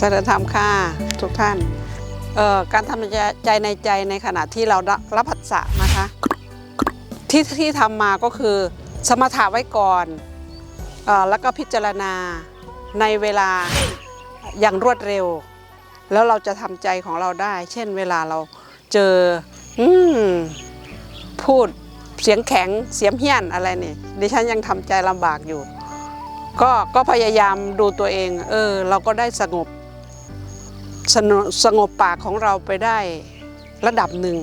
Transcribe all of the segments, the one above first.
จริญธรรมค่ะทุกท่านเออการทำใจในใจในขณะที่เรารับผัสสะนะคะ ที่ที่ทำมาก็คือสมถะไว้ก่อนเออแล้วก็พิจารณาในเวลาอย่างรวดเร็ว แล้วเราจะทำใจของเราได้ เช่นเวลาเราเจออพูดเสียงแข็งเสียมเฮี้ยนอะไรนี่ดิฉันยังทำใจลำบากอยู่ ก็ก็พยายามดูตัวเอง เออ เราก็ได้สงบ สนสงบปากของเราไปได้ระดับหนึ่ง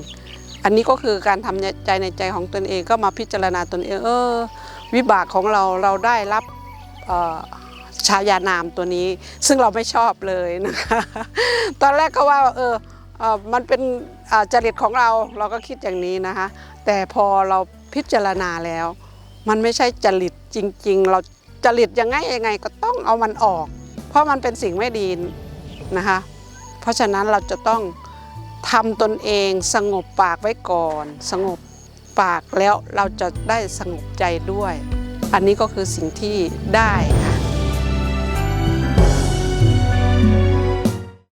อันนี้ก็คือการทำใจในใจของตนเองก็มาพิจารณาตนเองเออวิบากของเราเราได้รับออชายานามตัวนี้ ซึ่งเราไม่ชอบเลยนะคะตอนแรกก็ว่าเออมันเป็นจริตของเราเราก็คิดอย่างนี้นะคะ แต่พอเราพิจารณาแล้ว มันไม่ใช่จริตจริง ๆ เราจริตยังไงยังไงก็ต้องเอามันออก เพราะมันเป็นสิ่งไม่ดีนะคะ เพราะฉะนั้นเราจะต้องทำตนเองสงบปากไว้ก่อน สงบปากแล้วเราจะได้สงบใจด้วย อันนี้ก็คือสิ่งที่ได้